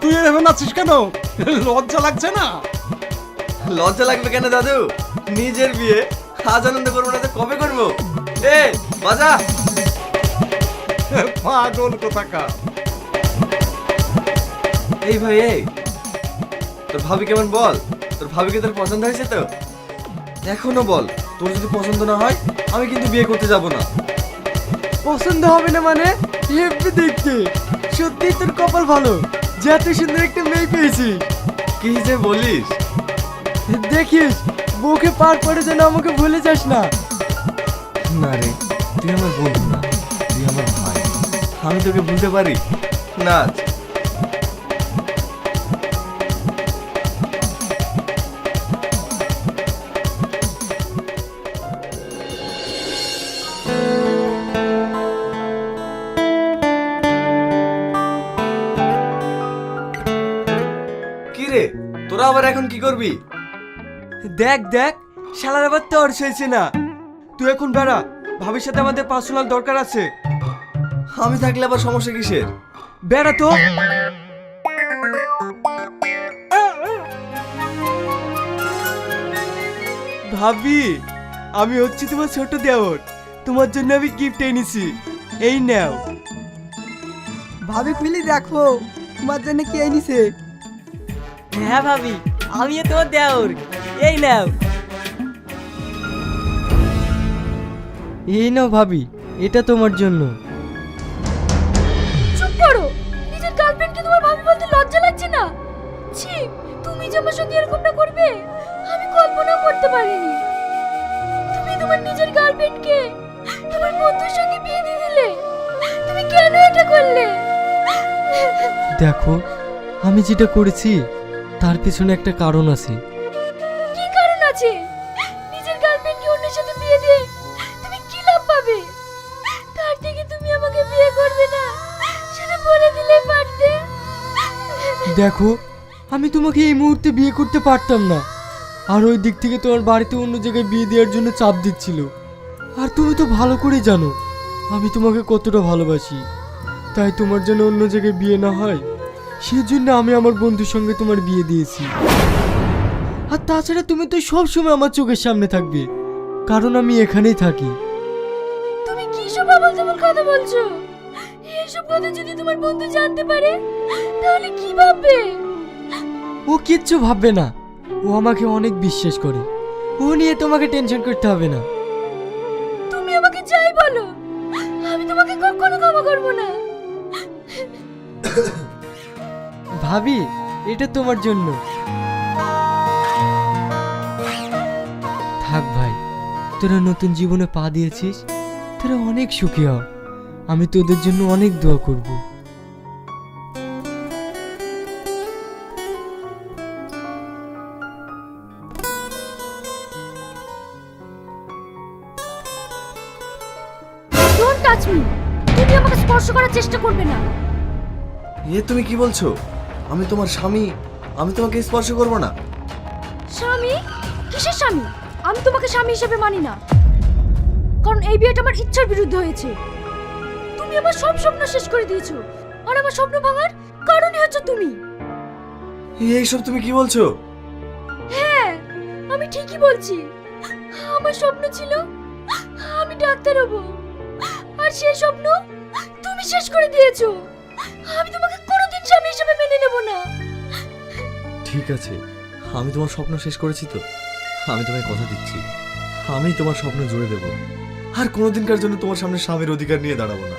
তুই এভাবে নাচিস কেন? লজ্জা লাগছে না? লজ্জা লাগবে কেন দাদু? নিজের বিয়ে আজ আনন্দ করব না তো কবে করব? এ বাজা। পাগল কোথাকার। এই ভাই এই। তোর ভাবি কেমন বল? তোর ভাবিকে তোর পছন্দ হয়েছে তো? এখনও বল তোর যদি পছন্দ না হয় আমি কিন্তু বিয়ে করতে যাব না। পছন্দ হবে না মানে? হেব্বি দেখতে। সত্যি তোর কপাল ভালো। যে এত সুন্দর একটা মেয়ে পেয়েছিস কি যে বলিস? দেখিস বউকে পার করে যেন আমাকে ভুলে যাস না। না রে তুই আমার বন্ধু না তুই আমার ভাই। আমি তোকে ভুলতে পারি? নাচ রে তোরা আবার এখন কি করবি? দেখ দেখ শালার আবার তোর হয়েছে না। তুই এখন বেড়া ভাবির সাথে আমাদের পার্সোনাল দরকার আছে। আমি থাকলে আবার সমস্যা কিসের? বেড়া তো। ভাবি আমি হচ্ছি তোমার ছোট দেওর। তোমার জন্য আমি গিফট এনেছি। এই নাও। ভাবি খুলি দেখো। তোমার জন্য কি এনেছে? হ্যাঁ ভাবি আমিও তোমার দেওর। এই নাও। এই নাও ভাবি এটা তোমার জন্য। চুপ করো নিজের গার্লফ্রেন্ডকে তোমার ভাবি বলতে লজ্জা লাগছে না? ছি তুমি যে আমার সঙ্গে এরকমটা করবে আমি কল্পনা করতে পারিনি। তুমি তোমার নিজের গার্লফ্রেন্ডকে তোমার বন্ধুর সঙ্গে বিয়ে দিয়ে দিলে তুমি কেন এটা করলে? দেখো আমি যেটা করেছি তার পিছনে একটা কারণ আছে। কি কারণ আছে? নিজের গার্লফ্রেন্ডকে অন্যের সাথে বিয়ে দিয়ে তুমি কি লাভ পাবে? তার থেকে তুমি আমাকে বিয়ে করবে না সেটা বলে দিলেই পারতে। দেখো আমি তোমাকে এই মুহূর্তে বিয়ে করতে পারতাম না। আর ওই দিক থেকে তোমার বাড়িতে অন্য জায়গায় বিয়ে দেওয়ার জন্য চাপ দিচ্ছিল। আর তুমি তো ভালো করে জানো আমি তোমাকে কতটা ভালোবাসি। তাই তোমার জন্য অন্য জায়গায় বিয়ে না হয় সেজন্য আমি আমার বন্ধুর সঙ্গে তোমার বিয়ে দিয়েছি। আর তাছাড়া তুমি তো সব সময় আমার চোখের সামনে থাকবে কারণ আমি এখানেই থাকি। তুমি কি সব আবল তাবল কথা বলছো? এইসব কথা যদি তোমার বন্ধু জানতে পারে তাহলে কি ভাববে? ও কিচ্ছু ভাববে না। ও আমাকে অনেক বিশ্বাস করে। ও নিয়ে তোমাকে টেনশন করতে হবে না। তুমি আমাকে যাই বলো। আমি তোমাকে কখনো ক্ষমা করব না। ভাবি এটা তোমার জন্য। থাক ভাই তোরা নতুন জীবনে পা দিয়েছিস তোরা অনেক সুখী হ। আমি তোদের জন্য অনেক দোয়া করব। তুমি আমাকে স্পর্শ করার চেষ্টা করবে না। এ তুমি কি বলছো? আমি তোমার স্বামী আমি তোমাকে স্পর্শ করব না। স্বামী? কিসের স্বামী? আমি তোমাকে স্বামী হিসেবে মানি না। কারণ এই বিয়েটা আমার ইচ্ছার বিরুদ্ধে হয়েছে। তুমি আমার সব স্বপ্ন শেষ করে দিয়েছ। আর আমার স্বপ্ন ভাঙার কারণই হচ্ছে তুমি। এইসব তুমি কি বলছো? হ্যাঁ আমি ঠিকই বলছি। আমার স্বপ্ন ছিল আমি ডাক্তার হব। আর সেই স্বপ্ন তুমি শেষ করে দিয়েছ। আমি তোমাকে স্বামী হিসেবে মেনে নেব না। ঠিক আছে, আমি তোমার স্বপ্ন শেষ করেছি তো। আমি তোমায় কথা দিচ্ছি। আমি তোমার স্বপ্ন জুড়ে দেব। আর কোনোদিনকার জন্য তোমার সামনে স্বামীর অধিকার নিয়ে দাঁড়াবো না।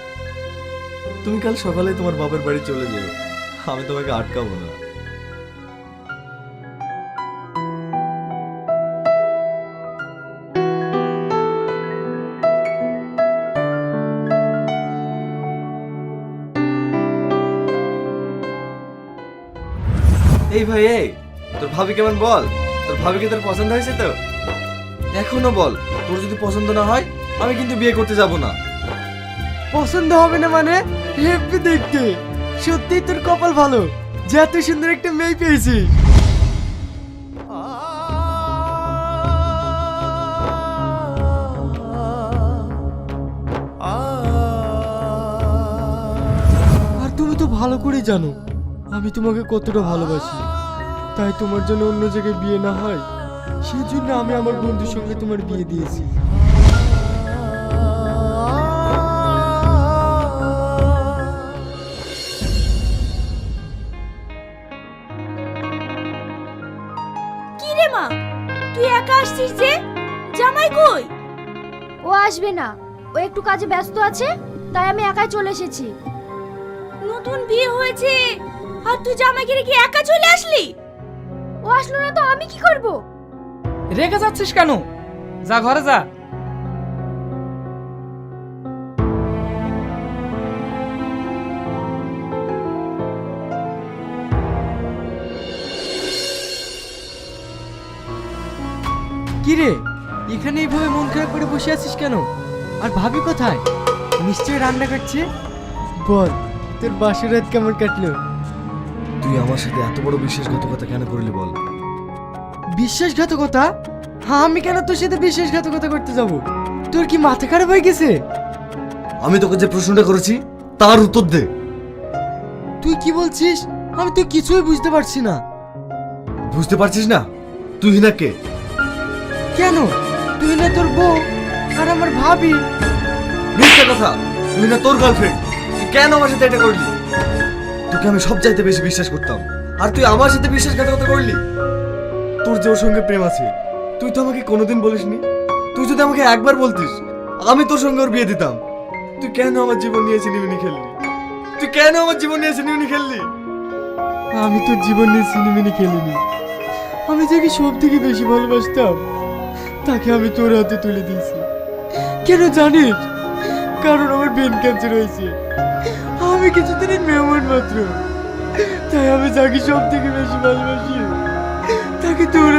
তুমি কাল সকালে তোমার বাবার বাড়ি চলে যেও। আমি তোমাকে আটকাবো না। ভাই, এই, তোর ভাবি কেমন বল? তোর ভাবিকে তোর পছন্দ হয়েছে তো? এখনও বল, তোর যদি পছন্দ না হয়, আমি কিন্তু বিয়ে করতে যাব না। পছন্দ হবে না মানে? হেব্বি দেখতে। সত্যি তোর কপাল ভালো। যে এত সুন্দর একটা মেয়ে পেয়েছিস আর তুমি তো ভালো করেই জানো, আমি তোমাকে কতটা ভালোবাসি। তাই তোমার জন্য অন্য জায়গায় বিয়ে না হয়? সেই জন্য আমি আমার বন্ধুর সঙ্গে তোমার বিয়ে দিয়েছি। কি রে মা? তুই একা আসছিস যে? জামাই কই? ও আসবে না। ও একটু কাজে ব্যস্ত আছে তাই আমি একাই চলে এসেছি। নতুন বিয়ে হয়েছে? আর তুই জামাইকে রেখে একা চলে আসলি? ও আসলো না তো, আমি কি করব? রেখে যাচ্ছিস কেন? যা ঘরে যা। কি রে এখানে এইভাবে মন খারাপ করে বসে আছিস কেন? আর ভাবি কোথায়? নিশ্চয়ই রান্না করছে? বল, তোর বাসর রাত কেমন কাটলো? তুই আমার সাথে এত বড় বিশ্বাসঘাতকতা কেন করলি বল? বিশ্বাসঘাতকতা? হ্যাঁ আমি কেন তোর সাথে বিশ্বাসঘাতকতা করতে যাব? তোর কি মাথা খারাপ হয়ে গেছে? আমি তোকে যে প্রশ্নটা করেছি তার উত্তর দে। তুই কি বলছিস? আমি তো কিছুই বুঝতে পারছি না। বুঝতে পারছিস না? তুই না কে? কেন? তুই না তোর বউ আর আমার ভাবি। মিথ্যা কথা! তুই না তোর গার্লফ্রেন্ড তুই কেন আমার সাথে এটা করলি? তোকে আমি সব চাইতে বেশি বিশ্বাস করতাম। আর তুই আমার সাথে বিশ্বাসঘাতকতা করলি? তোর যে ওর সঙ্গে প্রেম আছে, তুই তো আমাকে কোনোদিন বলিসনি। তুই যদি আমাকে একবার বলতিস, আমি তোর সঙ্গে ওর বিয়ে দিতাম। তুই কেন আমার জীবন নিয়ে চিনিমিনি খেললি? তুই কেন আমার জীবন নিয়ে চিনিমিনি খেললি? আমি তোর জীবন নিয়ে সিনেমিনি খেলিনি। আমি যাকে সব থেকে বেশি ভালোবাসতাম, তাকে আমি তোর হাতে তুলে দিয়েছি। কেন জানিস? কারণ আমার ব্রেন ক্যান্সার হয়েছে। আমি কিছুদিনের মেহমান মাত্র। তাই আমি যাকে সব থেকে বেশি ভালোবাসি। তাকে তোর